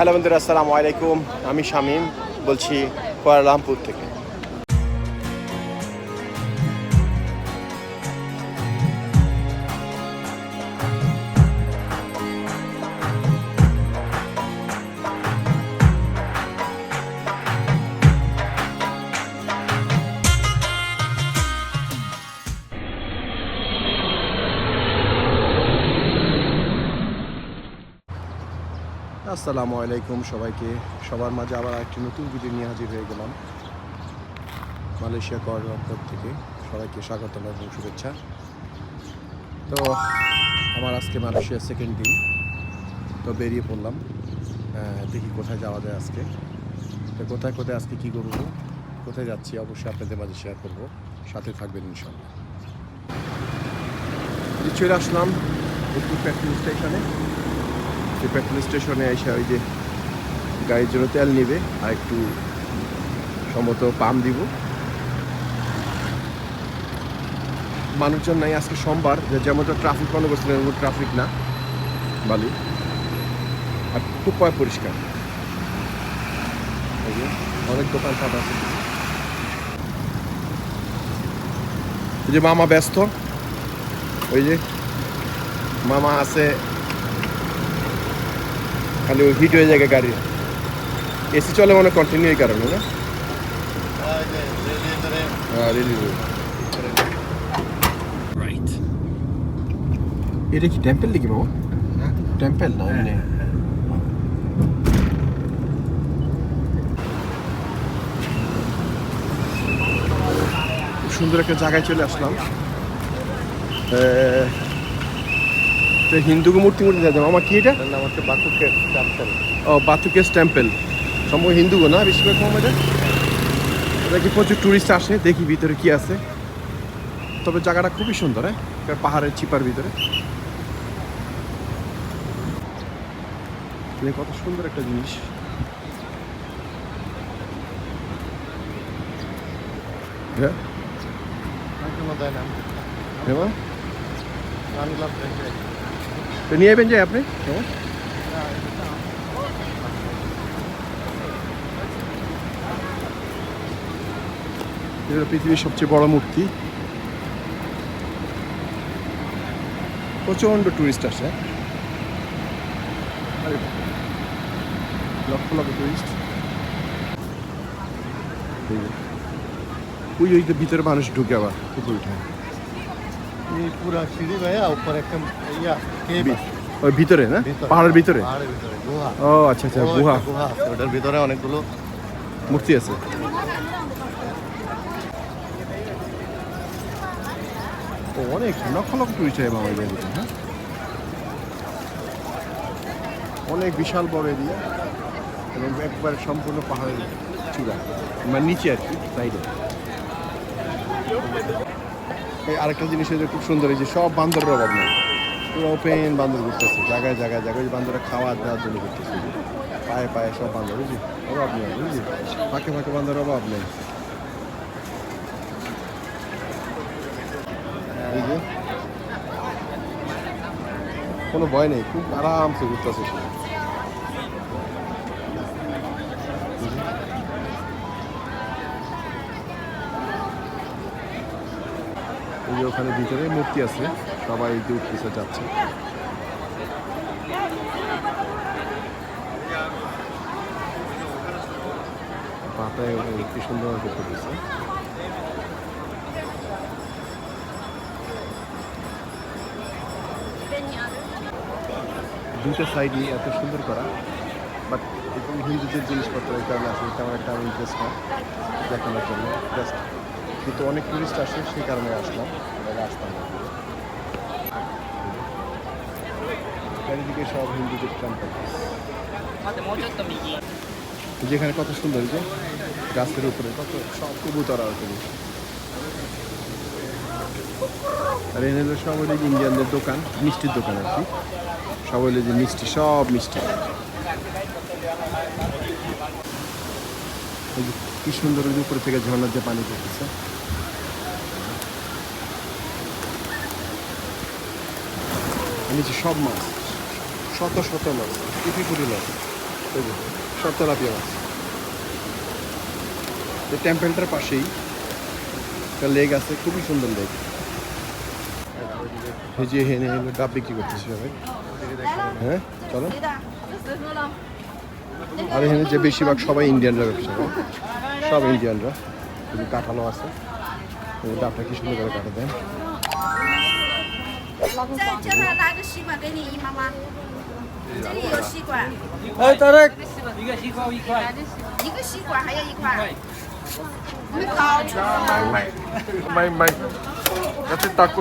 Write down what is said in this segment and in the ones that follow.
Hello বন্ধুরা আসসালামু আলাইকুম। আমি শামীম বলছি কুয়ালালামপুর থেকে। আসসালামু আলাইকুম সবাইকে। সবার মাঝে আবার একটি নতুন ভিডিও নিয়ে হাজির হয়ে গেলাম। মালয়েশিয়া কুয়ালালামপুর থেকে সবাইকে স্বাগত এবং শুভেচ্ছা। তো, আমার আজকে মালয়েশিয়ার সেকেন্ড দিন তো বেরিয়ে পড়লাম। দেখি কোথায় যাওয়া যায় আজকে। তো কোথায় কোথায় আজকে কী করব, কোথায় যাচ্ছি অবশ্যই আপনাদের মাঝে শেয়ার করব। সাথে থাকবেন ইনশাল্লাহ চলে আসলাম উত্তর পেট্রোল স্টেশনে যে পেট্রোল স্টেশনে এসে ওই যে গাড়ির জন্য তেল নেবে আর একটু সম্ভবত পাম দিব। মানুষজন নাই আজকে সোমবার, যে যেমন ট্রাফিক মনে এরকম ট্রাফিক না, বালি। আর খুব পরিষ্কার। অনেক দোকানপাট আছে। এই যে মামা ব্যস্ত। ওই যে মামা আছে খালি ওই হিট হয়ে যায় গাড়ি। এসি চলে মনে কন্টিনিউ এই কারণে না? হ্যাঁ রাইট এটা কি টেম্পল নাকি বাবা? টেম্পল না এমনি খুব সুন্দর একটা জায়গায় চলে আসলাম। এ, তো হিন্দু মূর্তি মূর্তি দেখা আমার কি এটা? নাম হচ্ছে বাকুকের টেম্পল। ও বাথুকেস টেম্পল। সম্ভব হিন্দু না বেশিরভাগ কম এটা? এটা কি প্রচুর টুরিস্ট আসে দেখি ভিতরে কি আছে। তবে জায়গাটা খুবই সুন্দর হ্যাঁ? পাহাড়ের চিপার ভিতরে। কত সুন্দর একটা জিনিস। হ্যাঁ কোনো দেয় না হ্যাঁ আনলাম তো নিয়ে যাবেন যে আপনি? পৃথিবীর সবচেয়ে বড় মূর্তি। প্রচণ্ড টুরিস্ট আসে। লক্ষ লক্ষ টুরিস্ট ওই ওই ভিতরে মানুষ ঢুকে আবার পুকুর উঠে। এই পুরা সিঁড়ি ভাইয়া উপর একটা ইয়া কেব ওই ভিতরে না? পাহাড়ের ভিতরে? পাহাড়ের ভিতরে গুহা। ও আচ্ছা আচ্ছা গুহা গুহা। ওটার ভিতরে অনেকগুলো মূর্তি আছে। অনেক লক্ষ লক্ষ টুরিস্ট হয় মামাই বাড়িতে হ্যাঁ? অনেক বিশাল বড় এরিয়া এবং একবার সম্পূর্ণ পাহাড়ের চূড়া মানে নিচে আর কি সাইডে আরেকটা জিনিস হচ্ছে খুব সুন্দর, এই যে সব বান্দরের অভাব নেই। পুরো ওপেন বান্দর ঘুরতেছে, জায়গায় জায়গায় জায়গায় বান্দরে খাওয়া দাওয়ার জন্য ঘুরতেছে। পায়ে পায়ে সব বান্দর, বুঝলি? অভাব নেই, বুঝলি? ফাঁকে ফাঁকে বান্দর অভাব নেই। কোনো ভয় নেই, খুব আরামসে ঘুরতেছে যে ওখানে ভিতরে মূর্তি আছে। সবাই দূর পিছে যাচ্ছে। পাতায় কি সুন্দর করতে দিচ্ছে দুটো সাইডই এত সুন্দর করা বাট এরকম হিন্দুদের জিনিসপত্র এই কারণে আসলে তেমন একটা ইন্টারেস্ট হয়। দেখানোর জন্য। জাস্ট কিন্তু অনেক টুরিস্ট আসে সেই কারণে আসলাম। আসতাম চারিদিকে সব হিন্দুদের ক্যাম্পাস যেখানে কত সুন্দর যে গাছের উপরে, কত সব কবুতরা আছে আর এনে হলো সব ইন্ডিয়ানদের দোকান, মিষ্টির দোকান আর কি। সব হলো যে মিষ্টি, সব মিষ্টি। কি সুন্দর ওই উপরে থেকে ঝর্ণার যে পানি পড়তেছে। নিচে সব মাছ শত শত মাছ কোটি কোটি মাছ এই যে, মাছ। টেম্পেলটার পাশেই একটা লেক আছে খুবই সুন্দর লেক। যে হেনে হেনে ডাব বিক্রি করতেছে সবাই। হ্যাঁ চলো। আর এখানে যে বেশিরভাগ সবাই ইন্ডিয়ানরা ব্যবসা করে সব ইন্ডিয়ানরা কিন্তু কাঁঠালও আছে দাঁতটা কি সুন্দর করে কাটা দেন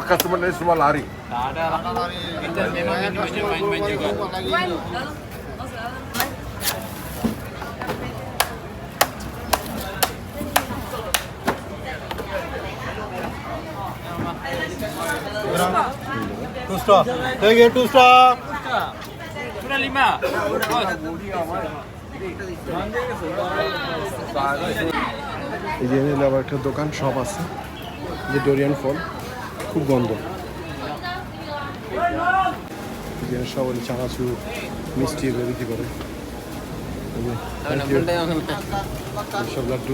কাস্টমার নেই সুমাল আরে টু স্টপ ঠিক আছে টু স্টপ. এই যে আবার একটা দোকান সব আছে। যে ডোরিয়ান ফল খুব গন্ধ। এই যে সব ওই চানাচুর মিষ্টি এগুলো বিক্রি করে। সব লাড্ডু।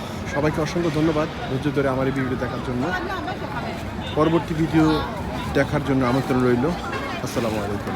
সবাইকে অসংখ্য ধন্যবাদ ধৈর্য ধরে আমার এই ভিডিও দেখার জন্য। পরবর্তী ভিডিও দেখার জন্য আমন্ত্রণ রইল। আসসালামু আলাইকুম।